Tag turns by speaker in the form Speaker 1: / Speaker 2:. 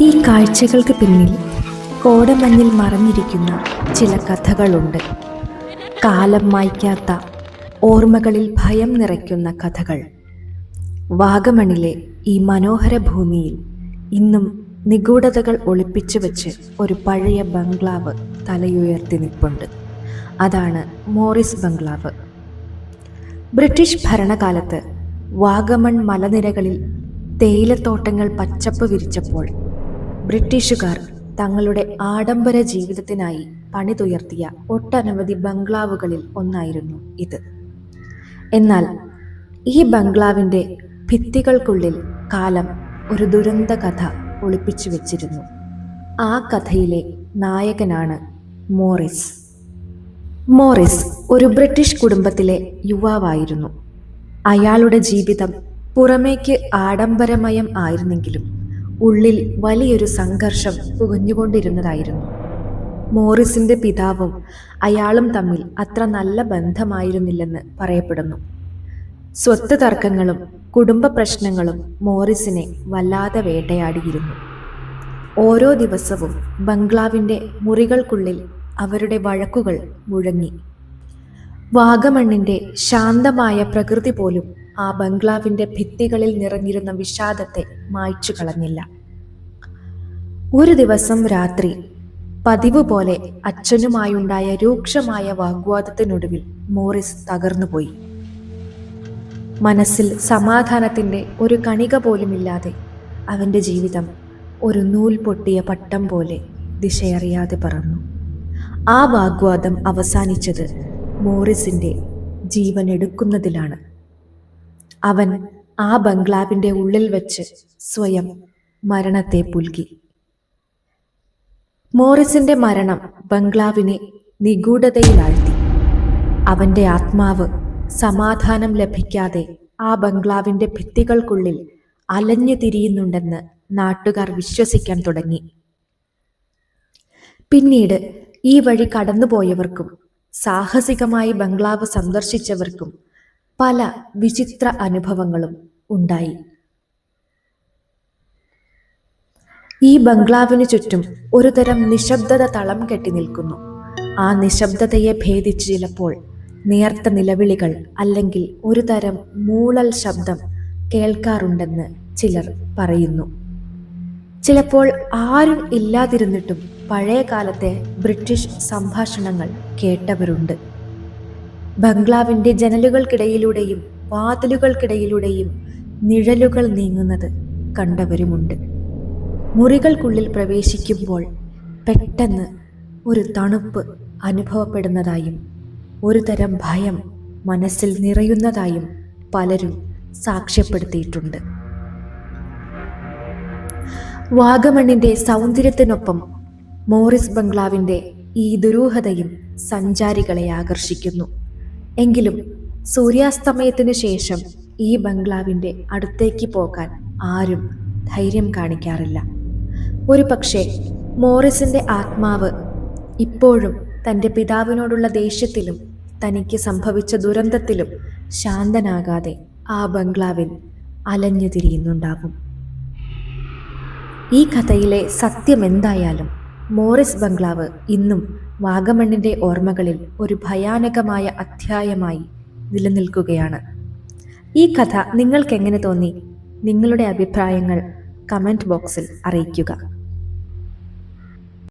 Speaker 1: ഈ കാഴ്ചകൾക്ക് പിന്നിൽ കോടമഞ്ഞിൽ മറഞ്ഞിരിക്കുന്ന ചില കഥകളുണ്ട്. കാലം മായ്ക്കാത്ത ഓർമ്മകളിൽ ഭയം നിറയ്ക്കുന്ന കഥകൾ. വാഗമണിലെ ഈ മനോഹര ഭൂമിയിൽ ഇന്നും നിഗൂഢതകൾ ഒളിപ്പിച്ചു വെച്ച് ഒരു പഴയ ബംഗ്ലാവ് തലയുയർത്തി നിൽപ്പുണ്ട്. അതാണ് മോറിസ് ബംഗ്ലാവ്. ബ്രിട്ടീഷ് ഭരണകാലത്ത് വാഗമൺ മലനിരകളിൽ തേയിലത്തോട്ടങ്ങൾ പച്ചപ്പ് വിരിച്ചപ്പോൾ ബ്രിട്ടീഷുകാർ തങ്ങളുടെ ആഡംബര ജീവിതത്തിനായി പണിതുയർത്തിയ ഒട്ടനവധി ബംഗ്ലാവുകളിൽ ഒന്നായിരുന്നു ഇത്. എന്നാൽ ഈ ബംഗ്ലാവിന്റെ ഭിത്തികൾക്കുള്ളിൽ കാലം ഒരു ദുരന്ത കഥ ഒളിപ്പിച്ചു വെച്ചിരുന്നു. ആ കഥയിലെ നായകനാണ് മോറിസ്. മോറിസ് ഒരു ബ്രിട്ടീഷ് കുടുംബത്തിലെ യുവാവായിരുന്നു. അയാളുടെ ജീവിതം പുറമേക്ക് ആഡംബരമയം ആയിരുന്നെങ്കിലും ഉള്ളിൽ വലിയൊരു സംഘർഷം പുകഞ്ഞുകൊണ്ടിരുന്നതായിരുന്നു. മോറിസിന്റെ പിതാവും അയാളും തമ്മിൽ അത്ര നല്ല ബന്ധമായിരുന്നില്ലെന്ന് പറയപ്പെടുന്നു. സ്വത്ത് തർക്കങ്ങളും കുടുംബ പ്രശ്നങ്ങളും മോറിസിനെ വല്ലാതെ വേട്ടയാടിയിരുന്നു. ഓരോ ദിവസവും ബംഗ്ലാവിന്റെ മുറികൾക്കുള്ളിൽ അവരുടെ വഴക്കുകൾ മുഴങ്ങി. വാഗമണ്ണിന്റെ ശാന്തമായ പ്രകൃതി പോലും ആ ബംഗ്ലാവിന്റെ ഭിത്തികളിൽ നിറഞ്ഞിരുന്ന വിഷാദത്തെ മായ്ച്ചു കളഞ്ഞില്ല ഒരു ദിവസം രാത്രി പതിവ് പോലെ അച്ഛനുമായുണ്ടായ രൂക്ഷമായ വാഗ്വാദത്തിനൊടുവിൽ മോറിസ് തകർന്നുപോയി. മനസ്സിൽ സമാധാനത്തിന്റെ ഒരു കണിക പോലുമില്ലാതെ അവന്റെ ജീവിതം ഒരു നൂൽ പൊട്ടിയ പട്ടം പോലെ ദിശയറിയാതെ പറഞ്ഞു ആ വാഗ്വാദം അവസാനിച്ചത് മോറിസിന്റെ ജീവൻ എടുക്കുന്നതിലാണ് അവൻ ആ ബംഗ്ലാവിന്റെ ഉള്ളിൽ വെച്ച് സ്വയം മരണത്തെ പുൽകി. മോറിസിന്റെ മരണം ബംഗ്ലാവിനെ നിഗൂഢതയിലാഴ്ത്തി. അവന്റെ ആത്മാവ് സമാധാനം ലഭിക്കാതെ ആ ബംഗ്ലാവിന്റെ ഭിത്തികൾക്കുള്ളിൽ അലഞ്ഞു തിരിയുന്നുണ്ടെന്ന് നാട്ടുകാർ വിശ്വസിക്കാൻ തുടങ്ങി. പിന്നീട് ഈ വഴി കടന്നുപോയവർക്കും സാഹസികമായി ബംഗ്ലാവ് സന്ദർശിച്ചവർക്കും പല വിചിത്ര അനുഭവങ്ങളും ഉണ്ടായി. ഈ ബംഗ്ലാവിന് ചുറ്റും ഒരുതരം നിശബ്ദത തളം കെട്ടി നിൽക്കുന്നു. ആ നിശബ്ദതയെ ഭേദിച്ച് ചിലപ്പോൾ നേർത്ത നിലവിളികൾ അല്ലെങ്കിൽ ഒരു തരം മൂളൽ ശബ്ദം കേൾക്കാറുണ്ടെന്ന് ചിലർ പറയുന്നു. ചിലപ്പോൾ ആരും ഇല്ലാതിരുന്നിട്ടും പഴയ കാലത്തെ ബ്രിട്ടീഷ് സംഭാഷണങ്ങൾ കേട്ടവരുണ്ട്. ബംഗ്ലാവിന്റെ ജനലുകൾക്കിടയിലൂടെയും വാതിലുകൾക്കിടയിലൂടെയും നിഴലുകൾ നീങ്ങുന്നത് കണ്ടവരുമുണ്ട്. മുറികൾക്കുള്ളിൽ പ്രവേശിക്കുമ്പോൾ പെട്ടെന്ന് ഒരു തണുപ്പ് അനുഭവപ്പെടുന്നതായും ഒരു തരം ഭയം മനസ്സിൽ നിറയുന്നതായും പലരും സാക്ഷ്യപ്പെടുത്തിയിട്ടുണ്ട്. വാഗമണ്ണിന്റെ സൗന്ദര്യത്തിനൊപ്പം മോറിസ് ബംഗ്ലാവിന്റെ ഈ ദുരൂഹതയും സഞ്ചാരികളെ ആകർഷിക്കുന്നു. എങ്കിലും സൂര്യാസ്തമയത്തിന് ശേഷം ഈ ബംഗ്ലാവിന്റെ അടുത്തേക്ക് പോകാൻ ആരും ധൈര്യം കാണിക്കാറില്ല. ഒരു പക്ഷേ മോറിസിന്റെ ആത്മാവ് ഇപ്പോഴും തന്റെ പിതാവിനോടുള്ള ദേഷ്യത്തിലും തനിക്ക് സംഭവിച്ച ദുരന്തത്തിലും ശാന്തനാകാതെ ആ ബംഗ്ലാവിൽ അലഞ്ഞു തിരിയുന്നുണ്ടാവും. ഈ കഥയിലെ സത്യം എന്തായാലും മോറിസ് ബംഗ്ലാവ് ഇന്നും വാഗമണ്ണിന്റെ ഓർമ്മകളിൽ ഒരു ഭയാനകമായ അധ്യായമായി നിലനിൽക്കുകയാണ്. ഈ കഥ നിങ്ങൾക്കെങ്ങനെ തോന്നി? നിങ്ങളുടെ അഭിപ്രായങ്ങൾ കമന്റ് ബോക്സിൽ അറിയിക്കുക.